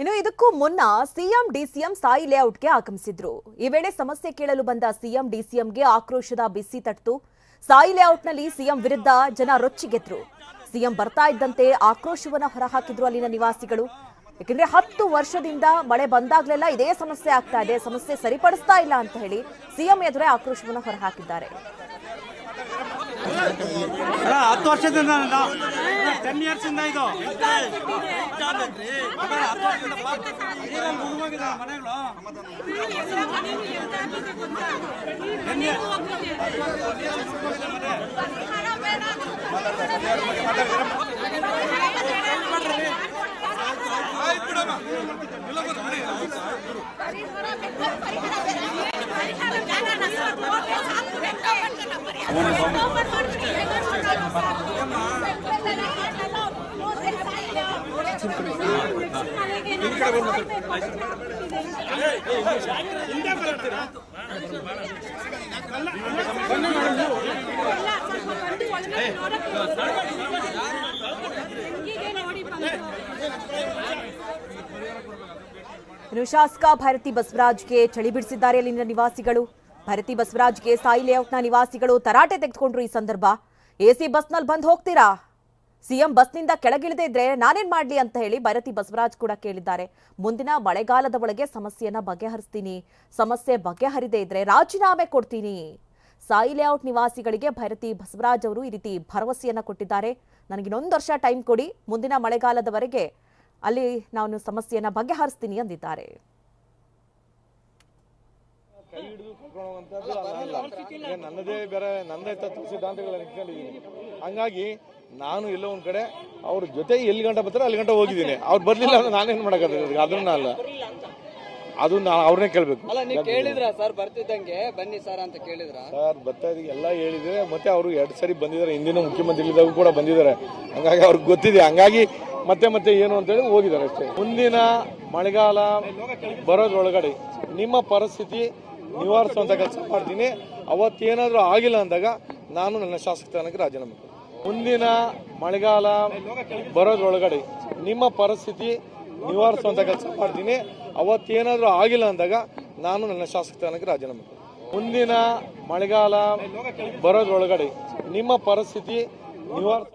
ಇನ್ನು ಇದಕ್ಕೂ ಮುನ್ನ ಸಿಎಂ, ಡಿಸಿಎಂ ಸಾಯಿ ಲೇಔಟ್ಗೆ ಆಗಮಿಸಿದ್ರು. ಈ ವೇಳೆ ಸಮಸ್ಯೆ ಕೇಳಲು ಬಂದ ಸಿಎಂ, ಡಿಸಿಎಂಗೆ ಆಕ್ರೋಶದ ಬಿಸಿ ತಟ್ಟಿತು ಸಾಯಿ ಲೇಔಟ್ನಲ್ಲಿ ಸಿಎಂ ವಿರುದ್ಧ ಜನ ರೊಚ್ಚಿಗೆದ್ರು. ಸಿಎಂ ಬರ್ತಾ ಇದ್ದಂತೆ ಆಕ್ರೋಶವನ್ನ ಹೊರಹಾಕಿದ್ರು ಅಲ್ಲಿನ ನಿವಾಸಿಗಳು. ಯಾಕಂದ್ರೆ ಹತ್ತು ವರ್ಷದಿಂದ ಮಳೆ ಬಂದಾಗ್ಲೆಲ್ಲ ಇದೇ ಸಮಸ್ಯೆ ಆಗ್ತಾ ಇದೆ. ಸಮಸ್ಯೆ ಸರಿಪಡಿಸ್ತಾ ಇಲ್ಲ ಅಂತ ಹೇಳಿ ಸಿಎಂ ಎದುರೇ ಆಕ್ರೋಶವನ್ನ ಹೊರಹಾಕಿದ್ದಾರೆ. ಹತ್ತು ವರ್ಷದಿಂದ ಟೆನ್ ಇಯರ್ಸ್ ಇಂದ ಇದು ಮನೆಗಳು years. ಇನ್ನು ಶಾಸಕ ಭಾರತಿ ಬಸವರಾಜ್ಗೆ ಚಳಿ ಬಿಡಿಸಿದ್ದಾರೆ ಅಲ್ಲಿನ ನಿವಾಸಿಗಳು. ಭಾರತಿ ಬಸವರಾಜ್ಗೆ ಸಾಯಿ ಲೇಔಟ್ನ ನಿವಾಸಿಗಳು ತರಾಟೆ ತೆಗೆದುಕೊಂಡ್ರು ಈ ಸಂದರ್ಭ. ಎಸಿ ಬಸ್ನಲ್ಲಿ ಬಂದು ಹೋಗ್ತೀರಾ? ಸಿಎಂ ಬಸ್ನಿಂದ ಕೆಳಗಿಳಿದೇ ಇದ್ರೆ ನಾನೇನ್ ಮಾಡ್ಲಿ ಅಂತ ಹೇಳಿ ಭೈರತಿ ಬಸವರಾಜ್ ಕೂಡ ಕೇಳಿದ್ದಾರೆ. ಮುಂದಿನ ಮಳೆಗಾಲದ ಒಳಗೆ ಸಮಸ್ಯೆಯನ್ನ ಬಗೆಹರಿಸ್ತೀನಿ. ಸಮಸ್ಯೆ ಬಗೆಹರಿದೇ ಇದ್ರೆ ರಾಜೀನಾಮೆ ಕೊಡ್ತೀನಿ. ಸಾಯಿ ಲೇಔಟ್ ನಿವಾಸಿಗಳಿಗೆ ಭೈರತಿ ಬಸವರಾಜ್ ಅವರು ಈ ರೀತಿ ಭರವಸೆಯನ್ನ ಕೊಟ್ಟಿದ್ದಾರೆ. ನನಗೆ ಇನ್ನೊಂದು ವರ್ಷ ಟೈಮ್ ಕೊಡಿ. ಮುಂದಿನ ಮಳೆಗಾಲದವರೆಗೆ ಅಲ್ಲಿ ನಾನು ಸಮಸ್ಯೆಯನ್ನ ಬಗೆಹರಿಸ್ತೀನಿ ಅಂದಿದ್ದಾರೆ. ಕೈ ಹಿಡಿದು ಅಲ್ಲ. ನನ್ನದೇ ಬೇರೆ ನನ್ನದೇ ತತ್ವ ಸಿದ್ಧಾಂತಗಳನ್ನ ಇಟ್ಕೊಂಡಿದ್ದೀನಿ ಹಂಗಾಗಿ ನಾನು ಎಲ್ಲೋ ಒಂದ್ ಕಡೆ ಅವ್ರ ಜೊತೆ ಎಲ್ಲಿ ಗಂಟ ಬರ್ತಾರೆ ಅಲ್ಲಿ ಗಂಟ ಹೋಗಿದ್ದೀನಿ. ಅವ್ರು ಬರ್ಲಿಲ್ಲ ಅಂದ್ರೆ ನಾನೇನ್ ಮಾಡಕ್ಕಾಗತ್ತೆ ಅದನ್ನ ಅಲ್ಲ. ಅದು ನಾನು ಅವ್ರನ್ನೇ ಕೇಳ್ಬೇಕು. ಸರ್ ಬರ್ತಿದ್ದಂಗೆ? ಬನ್ನಿ ಸರ್ ಅಂತ ಕೇಳಿದ್ರ? ಸರ್ ಬರ್ತಾ ಇದೀವಿ. ಎಲ್ಲ ಹೇಳಿದ್ರೆ ಮತ್ತೆ ಅವರು ಎರಡು ಸರಿ ಬಂದಿದ್ದಾರೆ. ಹಿಂದಿನ ಮುಖ್ಯಮಂತ್ರಿಗಳಿದ್ದಾಗೂ ಕೂಡ ಬಂದಿದ್ದಾರೆ. ಹಂಗಾಗಿ ಅವ್ರಿಗೆ ಗೊತ್ತಿದೆ. ಹಂಗಾಗಿ ಮತ್ತೆ ಮತ್ತೆ ಏನು ಅಂತೇಳಿ ಹೋಗಿದ್ದಾರೆ ಅಷ್ಟೇ. ಮುಂದಿನ ಮಳೆಗಾಲ ಬರೋದ್ರೊಳಗಡೆ ನಿಮ್ಮ ಪರಿಸ್ಥಿತಿ ನಿವಾರಿಸುವಂತ ಕೆಲಸ ಮಾಡ್ತೀನಿ ಅವತ್ತೇನಾದರೂ ಆಗಿಲ್ಲ ಅಂದಾಗ ನಾನು ನನ್ನ ಶಾಸಕ ಸ್ಥಾನಕ್ಕೆ ರಾಜೀನಾಮೆ. ಮುಂದಿನ ಮಳೆಗಾಲ ಬರೋದ್ರೊಳಗಡೆ ನಿಮ್ಮ ಪರಿಸ್ಥಿತಿ ನಿವಾರಿಸುವಂತ ಕೆಲಸ ಮಾಡ್ತೀನಿ ಅವತ್ತೇನಾದರೂ ಆಗಿಲ್ಲ ಅಂದಾಗ ನಾನು ನನ್ನ ಶಾಸಕ ಸ್ಥಾನಕ್ಕೆ ರಾಜೀನಾಮೆ. ಮುಂದಿನ ಮಳೆಗಾಲ ಬರೋದ್ರೊಳಗಡೆ ನಿಮ್ಮ ಪರಿಸ್ಥಿತಿ ನಿವಾರಿಸ